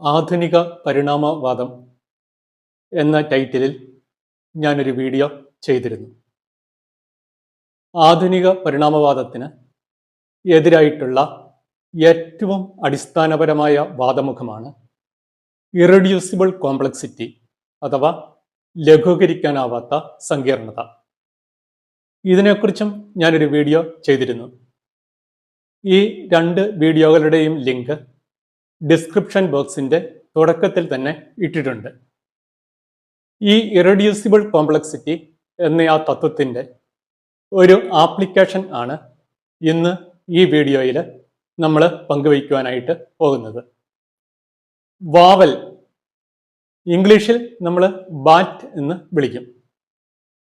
ആധുനിക പരിണാമവാദം എന്ന ടൈറ്റിലിൽ ഞാനൊരു വീഡിയോ ചെയ്തിരുന്നു. ആധുനിക പരിണാമവാദത്തിന് എതിരായിട്ടുള്ള ഏറ്റവും അടിസ്ഥാനപരമായ വാദമുഖമാണ് ഇറഡ്യൂസിബിൾ കോംപ്ലക്സിറ്റി അഥവാ ലഘൂകരിക്കാനാവാത്ത സങ്കീർണത. ഇതിനെക്കുറിച്ചും ഞാനൊരു വീഡിയോ ചെയ്തിരുന്നു. ഈ രണ്ട് വീഡിയോകളുടെയും ലിങ്ക് ഡിസ്ക്രിപ്ഷൻ ബോക്സിന്റെ തുടക്കത്തിൽ തന്നെ ഇട്ടിട്ടുണ്ട്. ഈ ഇറഡ്യൂസിബിൾ കോംപ്ലക്സിറ്റി എന്ന ആ തത്വത്തിന്റെ ഒരു ആപ്ലിക്കേഷൻ ആണ് ഇന്ന് ഈ വീഡിയോയിൽ നമ്മൾ പങ്കുവയ്ക്കുവാനായിട്ട് പോകുന്നത്. വാവൽ ഇംഗ്ലീഷിൽ നമ്മൾ ബാറ്റ് എന്ന് വിളിക്കും.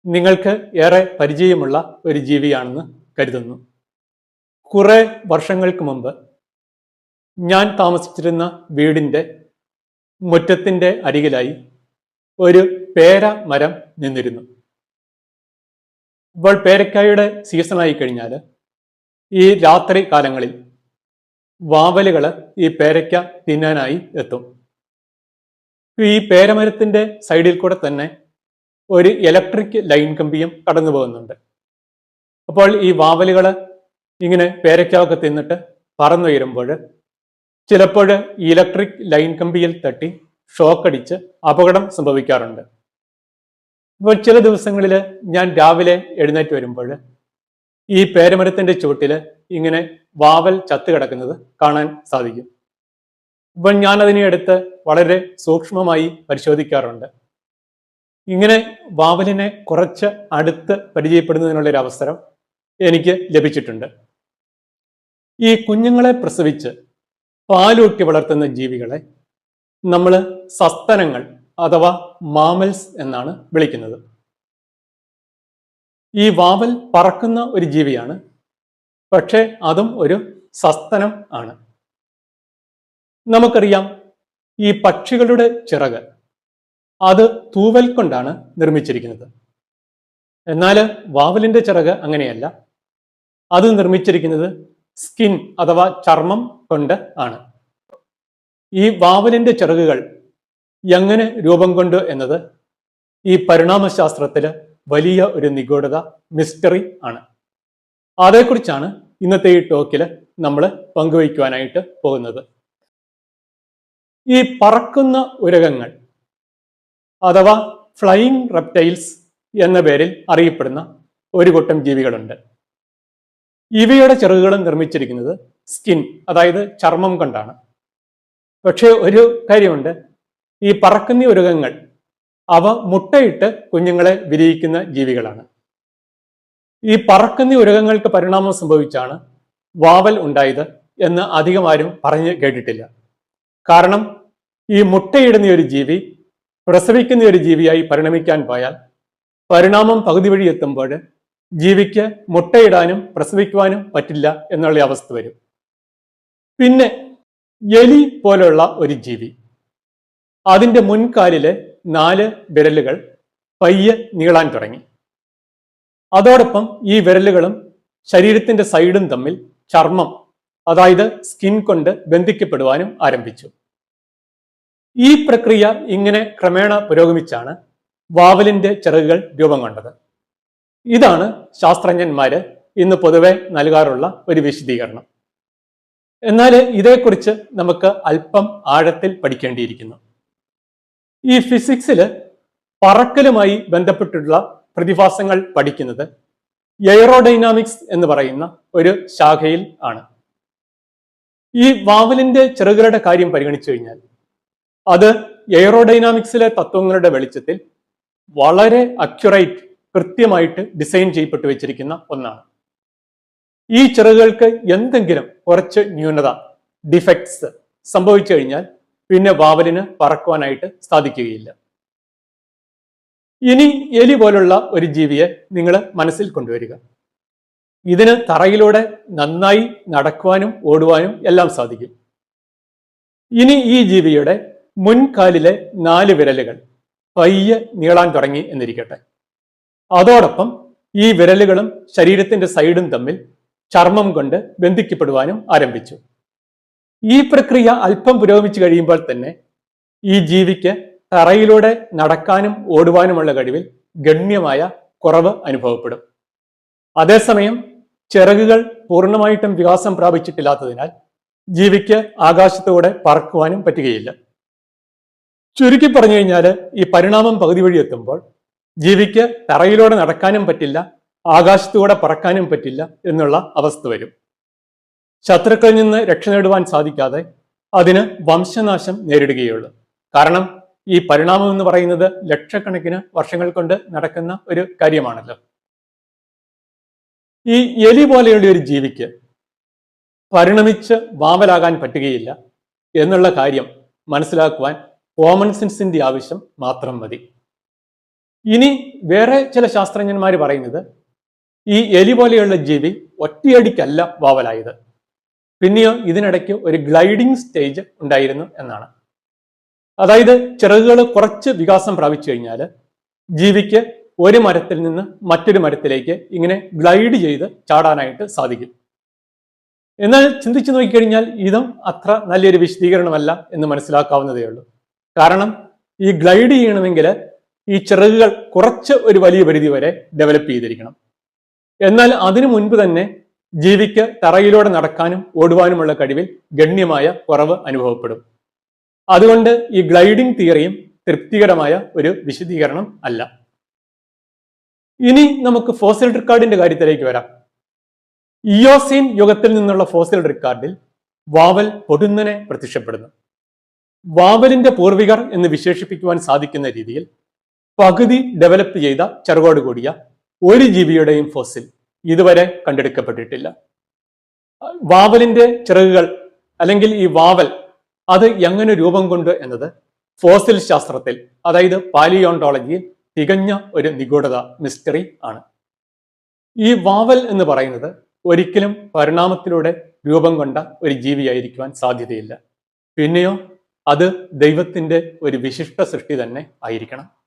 നിങ്ങൾക്ക് ഏറെ പരിചയമുള്ള ഒരു ജീവിയാണെന്ന് കരുതുന്നു. കുറേ വർഷങ്ങൾക്ക് മുമ്പ് ഞാൻ താമസിച്ചിരുന്ന വീടിന്റെ മുറ്റത്തിന്റെ അരികിലായി ഒരു പേര മരം നിന്നിരുന്നു. ഇപ്പോൾ പേരക്കായുടെ സീസണായി കഴിഞ്ഞാൽ ഈ രാത്രി കാലങ്ങളിൽ വാവലുകൾ ഈ പേരയ്ക്ക തിന്നാനായി എത്തും. ഈ പേരമരത്തിന്റെ സൈഡിൽ കൂടെ തന്നെ ഒരു ഇലക്ട്രിക് ലൈൻ കമ്പിയും കടന്നു പോകുന്നുണ്ട്. അപ്പോൾ ഈ വാവലുകൾ ഇങ്ങനെ പേരയ്ക്കാവൊക്കെ തിന്നിട്ട് പറന്നുയരുമ്പോൾ ചിലപ്പോൾ ഇലക്ട്രിക് ലൈൻ കമ്പിയിൽ തട്ടി ഷോക്ക് അടിച്ച് അപകടം സംഭവിക്കാറുണ്ട്. ഇപ്പോൾ ചില ദിവസങ്ങളിൽ ഞാൻ രാവിലെ എഴുന്നേറ്റ് വരുമ്പോൾ ഈ പേരമരത്തിന്റെ ചുവട്ടിൽ ഇങ്ങനെ വാവൽ ചത്തു കിടക്കുന്നത് കാണാൻ സാധിക്കും. ഇപ്പം ഞാൻ അതിനെ എടുത്ത് വളരെ സൂക്ഷ്മമായി പരിശോധിക്കാറുണ്ട്. ഇങ്ങനെ വാവലിനെ കുറച്ച് അടുത്ത് പരിചയപ്പെടുന്നതിനുള്ള ഒരു അവസരം എനിക്ക് ലഭിച്ചിട്ടുണ്ട്. ഈ കുഞ്ഞുങ്ങളെ പ്രസവിച്ച് പാലൂട്ടി വളർത്തുന്ന ജീവികളെ നമ്മൾ സസ്തനങ്ങൾ അഥവാ മാമൽസ് എന്നാണ് വിളിക്കുന്നത്. ഈ വാവൽ പറക്കുന്ന ഒരു ജീവിയാണ്. പക്ഷേ അതും ഒരു സസ്തനം ആണ്. നമുക്കറിയാം ഈ പക്ഷികളുടെ ചിറക് അത് തൂവൽ കൊണ്ടാണ് നിർമ്മിച്ചിരിക്കുന്നത്. എന്നാൽ വാവലിന്റെ ചിറക് അങ്ങനെയല്ല. അത് നിർമ്മിച്ചിരിക്കുന്നത് സ്കിൻ അഥവാ ചർമ്മം കൊണ്ട് ആണ്. ഈ വാവലിന്റെ ചിറകുകൾ എങ്ങനെ രൂപം കൊണ്ടു എന്നത് ഈ പരിണാമശാസ്ത്രത്തിൽ വലിയ ഒരു നിഗൂഢത മിസ്റ്ററി ആണ്. അതേക്കുറിച്ചാണ് ഇന്നത്തെ ഈ ടോക്കിൽ നമ്മൾ പങ്കുവയ്ക്കുവാനായിട്ട് പോകുന്നത്. ഈ പറക്കുന്ന ഉരകങ്ങൾ അഥവാ ഫ്ലൈയിങ് റെപ്റ്റൈൽസ് എന്ന പേരിൽ അറിയപ്പെടുന്ന ഒരു കൂട്ടം ജീവികളുണ്ട്. ഇവയുടെ ചിറകുകളും നിർമ്മിച്ചിരിക്കുന്നത് സ്കിൻ അതായത് ചർമ്മം കൊണ്ടാണ്. പക്ഷേ ഒരു കാര്യമുണ്ട്. ഈ പറക്കുന്ന ഉരുകങ്ങൾ അവ മുട്ടയിട്ട് കുഞ്ഞുങ്ങളെ വിരിയിക്കുന്ന ജീവികളാണ്. ഈ പറക്കുന്ന ഉരുകങ്ങൾക്ക് പരിണാമം സംഭവിച്ചാണ് വാവൽ ഉണ്ടായത് എന്ന് അധികം ആരും പറഞ്ഞു കേട്ടിട്ടില്ല. കാരണം ഈ മുട്ടയിടുന്ന ഒരു ജീവി പ്രസവിക്കുന്ന ഒരു ജീവിയായി പരിണമിക്കാൻ പോയാൽ പരിണാമം പകുതി വഴി എത്തുമ്പോൾ ജീവിക്ക് മുട്ടയിടാനും പ്രസവിക്കുവാനും പറ്റില്ല എന്നുള്ള അവസ്ഥ വരും. പിന്നെ എലി പോലുള്ള ഒരു ജീവി. അതിന്റെ മുൻകാലിലെ നാല് വിരലുകൾ പയ്യെ നീളാൻ തുടങ്ങി. അതോടൊപ്പം ഈ വിരലുകളും ശരീരത്തിന്റെ സൈഡും തമ്മിൽ ചർമ്മം അതായത് സ്കിൻ കൊണ്ട് ബന്ധിക്കപ്പെടുവാനും ആരംഭിച്ചു. ഈ പ്രക്രിയ ഇങ്ങനെ ക്രമേണ പുരോഗമിച്ചാണ് വാവലിന്റെ ചിറകുകൾ രൂപം കൊണ്ടത്. ഇതാണ് ശാസ്ത്രജ്ഞന്മാര് ഇന്ന് പൊതുവെ നൽകാറുള്ള ഒരു വിശദീകരണം. എന്നാൽ ഇതേക്കുറിച്ച് നമുക്ക് അല്പം ആഴത്തിൽ പഠിക്കേണ്ടിയിരിക്കുന്നു. ഈ ഫിസിക്സിൽ പറക്കലുമായി ബന്ധപ്പെട്ടുള്ള പ്രതിഭാസങ്ങൾ പഠിക്കുന്നത് എയറോഡൈനാമിക്സ് എന്ന് പറയുന്ന ഒരു ശാഖയിൽ ആണ്. ഈ വാവലിന്റെ ചെറുകളുടെ കാര്യം പരിഗണിച്ചു കഴിഞ്ഞാൽ അത് എയറോഡൈനാമിക്സിലെ തത്വങ്ങളുടെ വെളിച്ചത്തിൽ വളരെ അക്യുറേറ്റ് കൃത്യമായിട്ട് ഡിസൈൻ ചെയ്യപ്പെട്ടു വെച്ചിരിക്കുന്ന ഒന്നാണ്. ഈ ചിറകുകൾക്ക് എന്തെങ്കിലും കുറച്ച് ന്യൂനത ഡിഫക്ട്സ് സംഭവിച്ചു കഴിഞ്ഞാൽ പിന്നെ വാവലിന് പറക്കുവാനായിട്ട് സാധിക്കുകയില്ല. ഇനി എലി പോലുള്ള ഒരു ജീവിയെ നിങ്ങൾ മനസ്സിൽ കൊണ്ടുവരിക. ഇതിന് തറയിലൂടെ നന്നായി നടക്കുവാനും ഓടുവാനും എല്ലാം സാധിക്കും. ഇനി ഈ ജീവിയുടെ മുൻകാലിലെ നാല് വിരലുകൾ പയ്യെ നീളാൻ തുടങ്ങി എന്നിരിക്കട്ടെ. അതോടൊപ്പം ഈ വിരലുകളും ശരീരത്തിന്റെ സൈഡും തമ്മിൽ ചർമ്മം കൊണ്ട് ബന്ധിക്കപ്പെടുവാനും ആരംഭിച്ചു. ഈ പ്രക്രിയ അല്പം പുരോഗമിച്ചു കഴിയുമ്പോൾ തന്നെ ഈ ജീവിക്ക് തറയിലൂടെ നടക്കാനും ഓടുവാനുമുള്ള കഴിവിൽ ഗണ്യമായ കുറവ് അനുഭവപ്പെടും. അതേസമയം ചിറകുകൾ പൂർണമായിട്ടും വികാസം പ്രാപിച്ചിട്ടില്ലാത്തതിനാൽ ജീവിക്ക് ആകാശത്തൂടെ പറക്കുവാനും പറ്റുകയില്ല. ചുരുക്കി പറഞ്ഞു കഴിഞ്ഞാൽ ഈ പരിണാമം പകുതി വഴി എത്തുമ്പോൾ ജീവിക്ക് തറയിലൂടെ നടക്കാനും പറ്റില്ല ആകാശത്തൂടെ പറക്കാനും പറ്റില്ല എന്നുള്ള അവസ്ഥ വരും. ശത്രുക്കളിൽ നിന്ന് രക്ഷ നേടുവാൻ സാധിക്കാതെ അതിന് വംശനാശം നേരിടുകയുള്ളൂ. കാരണം ഈ പരിണാമം എന്ന് പറയുന്നത് ലക്ഷക്കണക്കിന് വർഷങ്ങൾ കൊണ്ട് നടക്കുന്ന ഒരു കാര്യമാണല്ലോ. ഈ എലി പോലെയുള്ള ഒരു ജീവിക്ക് പരിണമിച്ച് വാവലാകാൻ പറ്റുകയില്ല എന്നുള്ള കാര്യം മനസ്സിലാക്കുവാൻ കോമൺ സെൻസിന്റെ ആവശ്യം മാത്രം മതി. ഇനി വേറെ ചില ശാസ്ത്രജ്ഞന്മാർ പറയുന്നത് ഈ എലി പോലെയുള്ള ജീവി ഒറ്റയടിക്കല്ല വാവലായത്. പിന്നെയോ ഇതിനിടയ്ക്ക് ഒരു ഗ്ലൈഡിംഗ് സ്റ്റേജ് ഉണ്ടായിരുന്നു എന്നാണ്. അതായത് ചിറകുകൾ കുറച്ച് വികാസം പ്രാപിച്ചു കഴിഞ്ഞാൽ ജീവിക്ക് ഒരു മരത്തിൽ നിന്ന് മറ്റൊരു മരത്തിലേക്ക് ഇങ്ങനെ ഗ്ലൈഡ് ചെയ്ത് ചാടാനായിട്ട് സാധിക്കും. എന്നാൽ ചിന്തിച്ചു നോക്കിക്കഴിഞ്ഞാൽ ഇതും അത്ര നല്ലൊരു വിശദീകരണമല്ല എന്ന് മനസ്സിലാക്കാവുന്നതേ ഉള്ളൂ കാരണം ഈ ഗ്ലൈഡ് ചെയ്യണമെങ്കിൽ ഈ ചിറകുകൾ കുറച്ച് ഒരു വലിയ പരിധി വരെ ഡെവലപ്പ് ചെയ്തിരിക്കണം. എന്നാൽ അതിനു മുൻപ് തന്നെ ജീവിക്ക് തറയിലൂടെ നടക്കാനും ഓടുവാനുമുള്ള കഴിവിൽ ഗണ്യമായ കുറവ് അനുഭവപ്പെടും. അതുകൊണ്ട് ഈ ഗ്ലൈഡിംഗ് തിയറിയും തൃപ്തികരമായ ഒരു വിശദീകരണം അല്ല. ഇനി നമുക്ക് ഫോസിൽ റിക്കാർഡിന്റെ കാര്യത്തിലേക്ക് വരാം. ഇയോസീൻ യുഗത്തിൽ നിന്നുള്ള ഫോസിൽ റിക്കാർഡിൽ വാവൽ പൊടുന്നനെ പ്രത്യക്ഷപ്പെടുന്നു. വാവലിന്റെ പൂർവികർ എന്ന് വിശേഷിപ്പിക്കുവാൻ സാധിക്കുന്ന രീതിയിൽ പകുതി ഡെവലപ്പ് ചെയ്ത ചെറുകോട് കൂടിയ ഒരു ജീവിയുടെയും ഫോസിൽ ഇതുവരെ കണ്ടെടുക്കപ്പെട്ടിട്ടില്ല. വാവലിന്റെ ചിറകുകൾ അല്ലെങ്കിൽ ഈ വാവൽ അത് എങ്ങനെ രൂപം കൊണ്ട് എന്നത് ഫോസിൽ ശാസ്ത്രത്തിൽ അതായത് പാലിയോണ്ടോളജിയിൽ തികഞ്ഞ ഒരു നിഗൂഢത മിസ്റ്ററി ആണ്. ഈ വാവൽ എന്ന് പറയുന്നത് ഒരിക്കലും പരിണാമത്തിലൂടെ രൂപം കൊണ്ട ഒരു ജീവിയായിരിക്കുവാൻ സാധ്യതയില്ല. പിന്നെയോ അത് ദൈവത്തിന്റെ ഒരു വിശിഷ്ട സൃഷ്ടി തന്നെ ആയിരിക്കണം.